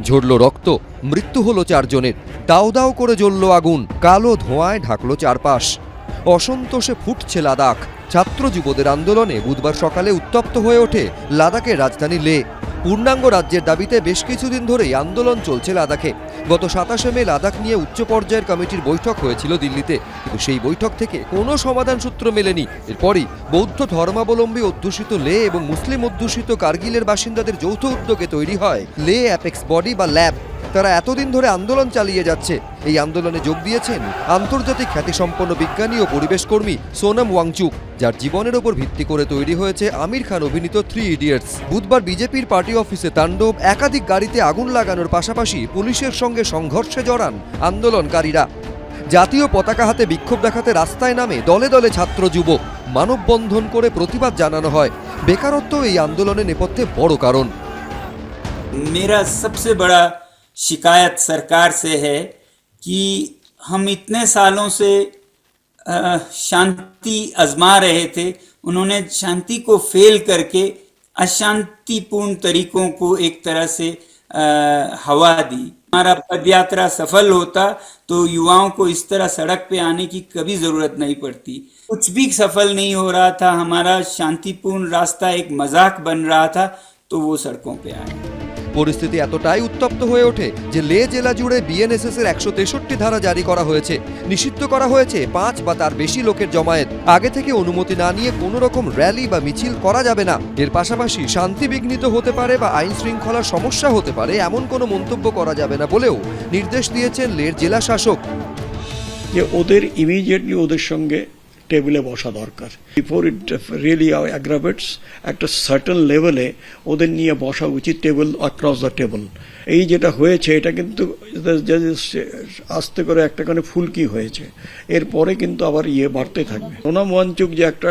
ঝরল রক্ত, মৃত্যু হলো চারজনের। দাও দাও করে জ্বলল আগুন, কালো ধোঁয়ায় ঢাকলো চারপাশ। অসন্তোষে ফুটছে লাদাখ। ছাত্র যুবদের আন্দোলনে বুধবার সকালে উত্তপ্ত হয়ে ওঠে লাদাখের রাজধানী লে। পূর্ণাঙ্গ রাজ্যের দাবিতে বেশ কিছুদিন ধরেই আন্দোলন চলছে লাদাখে। গত সাতাশে মে লাদাখ নিয়ে উচ্চ পর্যায়ের কমিটির বৈঠক হয়েছিল দিল্লিতে। কিন্তু সেই বৈঠক থেকে কোনো সমাধান সূত্র মেলেনি। এরপরই বৌদ্ধ ধর্মাবলম্বী অধ্যুষিত লে এবং মুসলিম অধ্যুষিত কার্গিলের বাসিন্দাদের যৌথ উদ্যোগে তৈরি হয় লে অ্যাপেক্স বডি বা ল্যাব। তারা এতদিন ধরে আন্দোলন চালিয়ে যাচ্ছে। এই আন্দোলনে যোগ দিয়েছেন আন্তর্জাতিক খ্যাতিসম্পন্ন বিজ্ঞানী ও পরিবেশকর্মী সোনাম ওয়াংচুক, যার জীবনের ওপর ভিত্তি করে তৈরি হয়েছে আমির খান অভিনীত থ্রি ইডিয়টস বুধবার বিজেপির পার্টি অফিসে তাণ্ডব, একাধিক গাড়িতে আগুন লাগানোর পাশাপাশি পুলিশের সঙ্গে সংঘর্ষে জড়ান আন্দোলনকারীরা। জাতীয় পতাকা হাতে বিক্ষোভ দেখাতে রাস্তায় নামে দলে দলে ছাত্র যুবক। মানববন্ধন করে প্রতিবাদ জানানো হয়। বেকারত্ব এই আন্দোলনের নেপথ্যে বড় কারণ। মেরা সবচেয়ে বড়া शिकायत सरकार से है कि हम इतने सालों से शांति आजमा रहे थे उन्होंने शांति को फेल करके अशांतिपूर्ण तरीकों को एक तरह से अ, हवा दी। हमारा पदयात्रा सफल होता तो युवाओं को इस तरह सड़क पे आने की कभी ज़रूरत नहीं पड़ती। कुछ भी सफल नहीं हो रहा था हमारा शांतिपूर्ण रास्ता एक मज़ाक बन रहा था तो वो सड़कों पे आए। পরিস্থিতি এতটাই উত্তপ্ত হয়ে ওঠে যে লে জেলা জুড়ে বিএনএসএস এর একশো তেষট্টি ধারা জারি করা হয়েছে। নিষিদ্ধ করা হয়েছে পাঁচ বা তার বেশি লোকের জমায়েত। আগে থেকে অনুমতি না নিয়ে কোনো রকম র্যালি বা মিছিল করা যাবে না। এর পাশাপাশি শান্তি বিঘ্নিত হতে পারে বা আইন শৃঙ্খলার সমস্যা হতে পারে এমন কোনো মন্তব্য করা যাবে না বলেও নির্দেশ দিয়েছেন লের জেলা শাসক। যে ওদের ইমিডিয়েটলি ওদের সঙ্গে টেবিলে বসা দরকার। বিফোর ইট রিয়েলি অ্যাগ্রাভেটস একটা সার্টেন লেভেলে ওদের নিয়ে বসা উচিত টেবিল অ্যাক্রস দ্য টেবিল এই যেটা হয়েছে, এটা কিন্তু আস্তে করে একটা করে ফুলকি হয়েছে। এরপরে কিন্তু আবার ইয়ে বাড়তে থাকবে। সোনাম ওয়ানচুক যে একটা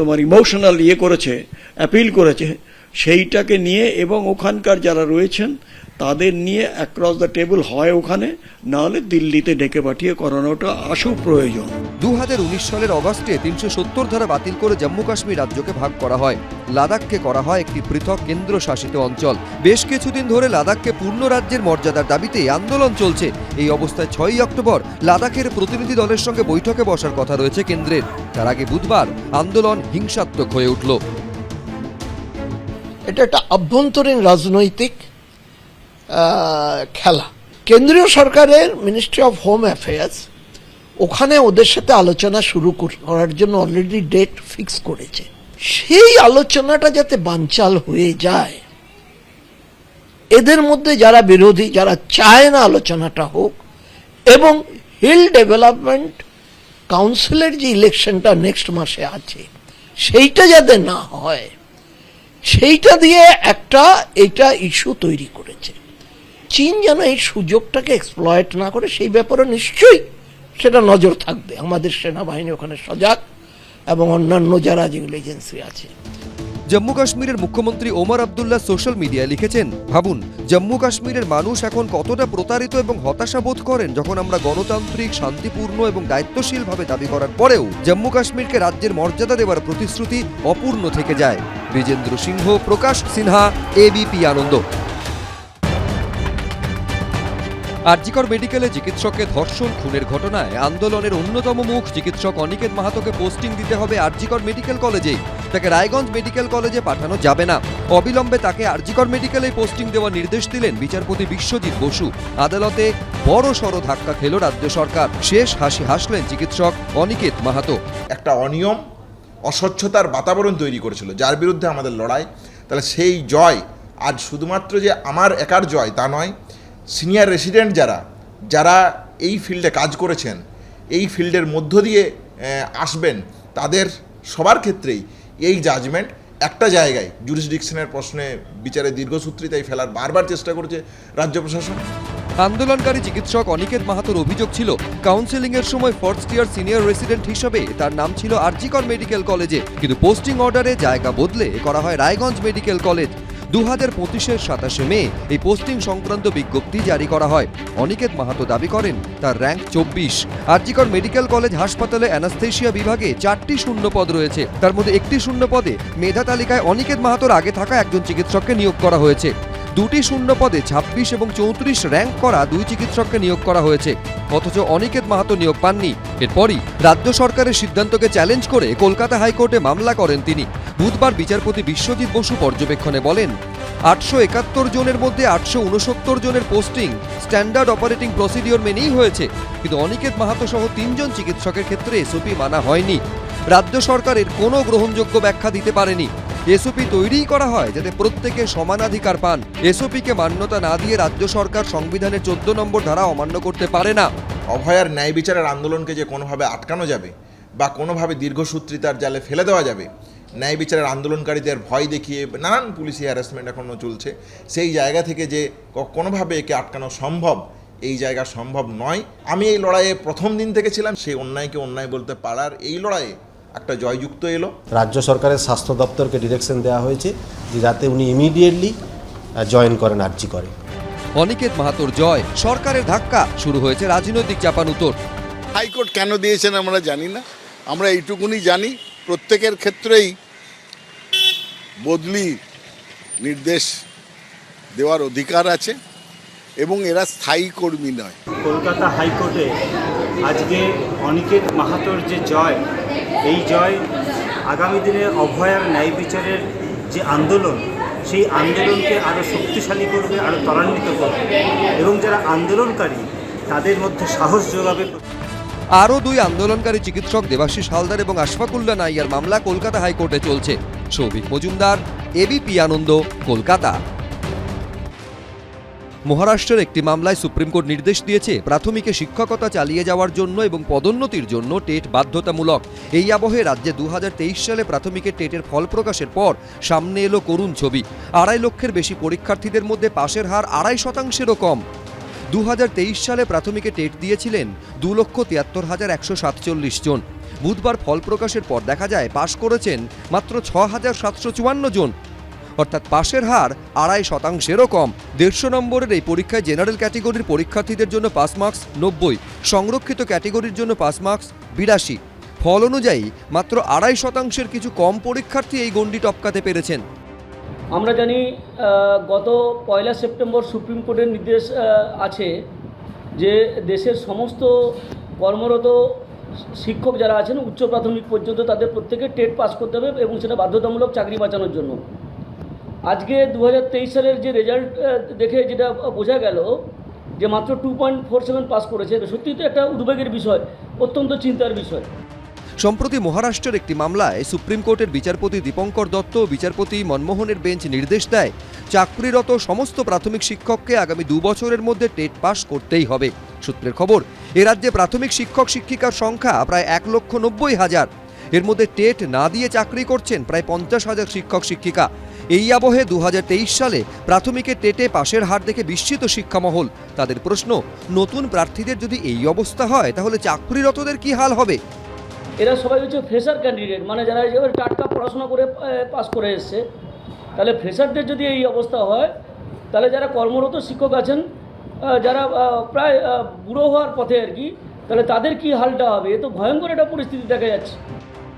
তোমার ইমোশনাল ইয়ে করেছে অ্যাপিল করেছে, সেইটাকে নিয়ে এবং ওখানকার যারা রয়েছেন তাদের নিয়ে অ্যাক্রস দ্য টেবিল হয় ওখানে নাহলে দিল্লিতে ডেকে পাঠিয়ে করানোটা আশু প্রয়োজন। দু হাজার উনিশ সালের অগস্টে তিনশো সত্তর ধারা বাতিল করে জম্মু কাশ্মীর রাজ্যকে ভাগ করা হয়। লাদাখকে করা হয় একটি পৃথক কেন্দ্রশাসিত অঞ্চল। বেশ কিছুদিন ধরে লাদাখকে পূর্ণ রাজ্যের মর্যাদার দাবিতে আন্দোলন চলছে। এই অবস্থায় ছয়ই অক্টোবর লাদাখের প্রতিনিধি দলের সঙ্গে বৈঠকে বসার কথা রয়েছে কেন্দ্রের। তার আগে বুধবার আন্দোলন হিংসাত্মক হয়ে উঠল। এটা একটা আভ্যন্তরীণ রাজনৈতিক খেলা। কেন্দ্রীয় সরকারের মিনিস্ট্রি অফ হোম অ্যাফেয়ার্স ওখানে ওদের সাথে আলোচনা শুরু কর- করার জন্য অলরেডি ডেট ফিক্স করেছে। সেই আলোচনাটা যাতে বানচাল হয়ে যায়, এদের মধ্যে যারা বিরোধী, যারা চায় না আলোচনাটা হোক, এবং হিল ডেভেলপমেন্ট কাউন্সিলের যে ইলেকশনটা নেক্সট মাসে আছে, সেইটা যাতে না হয়, সেইটা দিয়ে একটা, এটা ইস্যু তৈরি করেছে। চীন যেন এই সুযোগটাকে এক্সপ্লয়েট না করে, সেই ব্যাপারে নিশ্চয়ই সেটা নজর থাকবে। আমাদের সেনাবাহিনী ওখানে সজাগ এবং অন্যান্য যারা যেগুলো এজেন্সি আছে। জম্মু কাশ্মীরের মুখ্যমন্ত্রী ওমর আবদুল্লাহ সোশ্যাল মিডিয়ায় লিখেছেন, ভাবুন, জম্মু কাশ্মীরের মানুষ এখন কতটা প্রতারিত এবং হতাশা বোধ করেন যখন আমরা গণতান্ত্রিক, শান্তিপূর্ণ এবং দায়িত্বশীলভাবে দাবি করার পরেও জম্মু কাশ্মীরকে রাজ্যের মর্যাদা দেওয়ার প্রতিশ্রুতি অপূর্ণ থেকে যায়। বিজেন্দ্র সিংহ, প্রকাশ সিনহা, এবিপি আনন্দ। আরজিকর মেডিকেলে চিকিৎসককে ধর্ষণ, খুনের ঘটনায় আন্দোলনের অন্যতম মুখ চিকিৎসক অনিকেত মাহাতোকে পোস্টিং দিতে হবে আরজিকর মেডিকেল কলেজেই তাকে রায়গঞ্জ মেডিকেল কলেজে পাঠানো যাবে না। অবিলম্বে তাকে আরজিকর মেডিকেলে পোস্টিং দেওয়ার নির্দেশ দিলেন বিচারপতি বিশ্বজিৎ বসু। আদালতে বড় সড় ধাক্কা খেল রাজ্য সরকার। শেষ হাসি হাসলেন চিকিৎসক অনিকেত মাহাতো। একটা অনিয়ম, অস্বচ্ছতার বাতাবরণ তৈরি করেছিল, যার বিরুদ্ধে আমাদের লড়াই। তাহলে সেই জয় আজ শুধুমাত্র যে আমার একার জয় তা নয় সিনিয়র রেসিডেন্ট যারা যারা এই ফিল্ডে কাজ করেছেন, এই ফিল্ডের মধ্য দিয়ে আসবেন, তাদের সবার ক্ষেত্রেই এই জাজমেন্ট একটা জায়গায় জুরিসডিকশনের প্রশ্নে বিচারে দীর্ঘসূত্রিতায় ফেলার বারবার চেষ্টা করেছে রাজ্য প্রশাসন। আন্দোলনকারী চিকিৎসক অনিকেত মাহাতোর অভিযোগ ছিল কাউন্সেলিং এর সময় ফার্স্ট ইয়ার সিনিয়র রেসিডেন্ট হিসেবে তার নাম ছিল আরজিকর মেডিকেল কলেজে, কিন্তু পোস্টিং অর্ডারে জায়গা বদলে করা হয় রায়গঞ্জ মেডিকেল কলেজ। দু হাজার পঁচিশের সাতাশে মে এই পোস্টিং সংক্রান্ত বিজ্ঞপ্তি জারি করা হয়। অনিকেত মাহাতো দাবি করেন, তার র্যাঙ্ক চব্বিশ। আরজিকর মেডিকেল কলেজ হাসপাতালে অ্যানাস্থেশিয়া বিভাগে চারটি শূন্য পদ রয়েছে। তার মধ্যে একটি শূন্য পদে মেধা তালিকায় অনিকেত মাহাতোর আগে থাকা একজন চিকিৎসককে নিয়োগ করা হয়েছে। দুটি শূন্য পদে ছাব্বিশ এবং চৌত্রিশ র্যাঙ্ক করা দুই চিকিৎসককে নিয়োগ করা হয়েছে। অথচ অনিকেত মাহাতো নিয়োগ পাননি। এরপরই রাজ্য সরকারের সিদ্ধান্তকে চ্যালেঞ্জ করে কলকাতা হাইকোর্টে মামলা করেন তিনি। বুধবার বিচারপতি বিশ্বজিৎ বসু পর্যবেক্ষণে বলেন, আটশো একাত্তর জনের মধ্যে আটশো উনসত্তর জনের পোস্টিং স্ট্যান্ডার্ড অপারেটিং প্রসিডিওর মেনেই হয়েছে। কিন্তু অনিকেত মাহাতো সহ তিনজন চিকিৎসকের ক্ষেত্রে এসওপি মানা হয়নি। রাজ্য সরকারের কোনো গ্রহণযোগ্য ব্যাখ্যা দিতে পারেনি। এসওপি তৈরিই করা হয় যাতে প্রত্যেকে সমানাধিকার পান। এসওপিকে মান্যতা না দিয়ে রাজ্য সরকার সংবিধানের চোদ্দ নম্বর ধারা অমান্য করতে পারে না। অভয়ার ন্যায় বিচারের আন্দোলনকে যে কোনোভাবে আটকানো যাবে বা কোনোভাবে দীর্ঘসূত্রিতার জালে ফেলে দেওয়া যাবে, ন্যায় বিচারের আন্দোলনকারীদের ভয় দেখিয়ে নানান পুলিশি হ্যারাসমেন্ট এখনও চলছে। সেই জায়গা থেকে যে কোনোভাবে একে আটকানো সম্ভব, এই জায়গা সম্ভব নয়। আমি এই লড়াইয়ে প্রথম দিন থেকে ছিলাম, সেই অন্যায়কে অন্যায় বলতে পারার এই লড়াইয়ে একটা জয়যুক্ত এলো। রাজ্য সরকারের স্বাস্থ্য দপ্তরকে ডিরেকশন দেওয়া হয়েছে যে যাতে উনি ইমিডিয়েটলি জয়েন করেন আর্জি করে। অনিকেত মাহাতোর জয় সরকারের ধাক্কা। শুরু হয়েছে রাজনৈতিক চাপান উত্তর। হাইকোর্ট কেন দিয়েছেন আমরা জানি না। আমরা এইটুকুনি জানি প্রত্যেকের ক্ষেত্রেই বদলি নির্দেশ দেওয়ার অধিকার আছে। এবং এরা স্থায়ী কর্মী নয়। কলকাতা হাইকোর্টে আজকে অনিকেত মাহাতোর যে জয় এই জয় আগামী দিনে অভয়ার ন্যায় বিচারের যে আন্দোলন সেই আন্দোলনকে আরও শক্তিশালী করবে আরও ত্বরান্বিত করবে। এবং যারা আন্দোলনকারী তাদের মধ্যে সাহস যোগাবে। আরও দুই আন্দোলনকারী চিকিৎসক দেবাশিস হালদার এবং আশফাকুল্লা নাইয়ার মামলা কলকাতা হাইকোর্টে চলছে। সৌভিক মজুমদার এবিপি আনন্দ কলকাতা। মহারাষ্ট্রের একটি মামলায় সুপ্রিম কোর্ট নির্দেশ দিয়েছে প্রাথমিকে শিক্ষকতা চালিয়ে যাওয়ার জন্য এবং পদোন্নতির জন্য টেট বাধ্যতামূলক। এই আবহে রাজ্যে দু হাজার তেইশ সালে প্রাথমিকের টেটের ফল প্রকাশের পর সামনে এলো করুণ ছবি। আড়াই লক্ষের বেশি পরীক্ষার্থীদের মধ্যে পাশের হার আড়াই শতাংশেরও কম। দু হাজার তেইশ সালে প্রাথমিকে টেট দিয়েছিলেন দু লক্ষ তিয়াত্তর হাজার একশো সাতচল্লিশ জন। বুধবার ফল প্রকাশের পর দেখা যায়, পাশ করেছেন মাত্র ছ হাজার সাতশো চুয়ান্ন জন। অর্থাৎ পাশের হার আড়াই শতাংশেরও কম। দেড়শো নম্বরের এই পরীক্ষায় জেনারেল ক্যাটেগরির পরীক্ষার্থীদের জন্য পাস মার্কস নব্বই, সংরক্ষিত ক্যাটেগরির জন্য পাস মার্কস বিরাশি। ফল অনুযায়ী মাত্র আড়াই শতাংশের কিছু কম পরীক্ষার্থী এই গণ্ডি টপকাতে পেরেছেন। আমরা জানি গত পয়লা সেপ্টেম্বর সুপ্রিম কোর্টের নির্দেশ আছে যে দেশের সমস্ত কর্মরত শিক্ষক যারা আছেন, উচ্চ প্রাথমিক পর্যন্ত তাদের প্রত্যেকে টেট পাস করতে হবে এবং সেটা বাধ্যতামূলক চাকরি বাঁচানোর জন্য। আজকে দু হাজার তেইশ সালের যে রেজাল্ট দেখে যেটা বোঝা গেল যে মাত্র two point four seven pass করেছে সত্যিই তো একটা উদ্বেগের বিষয়, অত্যন্ত চিন্তার বিষয়। সম্প্রতি মহারাষ্ট্রের একটি মামলায় সুপ্রিম কোর্টের বিচারপতি দীপঙ্কর দত্ত ও বিচারপতি মনমোহনের বেঞ্চ নির্দেশ দেয়, চাকরিরত সমস্ত প্রাথমিক শিক্ষককে আগামী দু বছরের মধ্যে টেট পাস করতেই হবে। সূত্রের খবর, এ রাজ্যে প্রাথমিক শিক্ষক শিক্ষিকার সংখ্যা প্রায় এক লক্ষ নব্বই হাজার। এর মধ্যে টেট না দিয়ে চাকরি করছেন প্রায় পঞ্চাশ হাজার শিক্ষক শিক্ষিকা। এই আবহে দু হাজার তেইশ সালে প্রাথমিকে টেটে পাশের হার দেখে বিস্মিত শিক্ষামহল। তাদের প্রশ্ন, নতুন প্রার্থীদের যদি এই অবস্থা হয়, তাহলে চাকরিরতদের কি হাল হবে? এরা সবাই হচ্ছে ফ্রেশার ক্যান্ডিডেট মানে যারা এবার টাটকা পড়াশোনা করে পাস করে এসছে, তাহলে ফ্রেশারদের যদি এই অবস্থা হয়, তাহলে যারা কর্মরত শিক্ষক আছেন যারা প্রায় বুড়ো হওয়ার পথে আর কি, তাহলে তাদের কি হালটা হবে? এ তো ভয়ঙ্কর একটা পরিস্থিতি দেখা যাচ্ছে।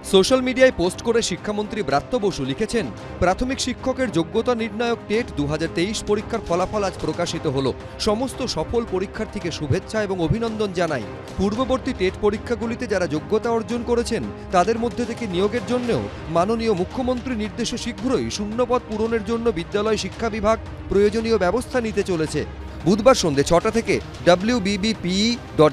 সোশ্যাল মিডিয়ায় পোস্ট করে শিক্ষামন্ত্রী ব্রাত্য বসু লিখেছেন, প্রাথমিক শিক্ষকের যোগ্যতা নির্ণায়ক টেট দু হাজার তেইশ পরীক্ষার ফলাফল আজ প্রকাশিত হল। সমস্ত সফল পরীক্ষার্থীকে শুভেচ্ছা এবং অভিনন্দন জানাই। পূর্ববর্তী টেট পরীক্ষাগুলিতে যারা যোগ্যতা অর্জন করেছেন, তাদের মধ্যে থেকে নিয়োগের জন্যও মাননীয় মুখ্যমন্ত্রী নির্দেশে শীঘ্রই শূন্যপদ পূরণের জন্য বিদ্যালয় শিক্ষা বিভাগ প্রয়োজনীয় ব্যবস্থা নিতে চলেছে। বুধবার সন্ধে ছটা থেকে WBBPE dot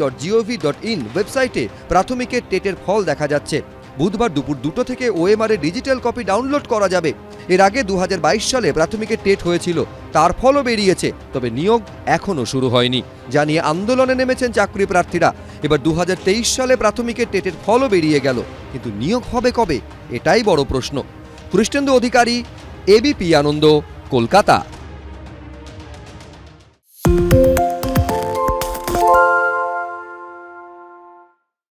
dot G O V dot in ওয়েবসাইটে প্রাথমিকের টেটের ফল দেখা যাচ্ছে। বুধবার দুপুর দুটো থেকে ওএমআর এর ডিজিটাল কপি ডাউনলোড করা যাবে। এর আগে দু হাজার বাইশ সালে প্রাথমিকের টেট হয়েছিল, তার ফলও বেরিয়েছে, তবে নিয়োগ এখনও শুরু হয়নি। জানিয়ে আন্দোলনে নেমেছেন চাকরি প্রার্থীরা। এবার দু হাজার তেইশ সালে প্রাথমিকের টেটের ফলও বেরিয়ে গেল, কিন্তু নিয়োগ হবে কবে? এটাই বড় প্রশ্ন। কৃষ্ণেন্দু অধিকারী এবিপি আনন্দ কলকাতা।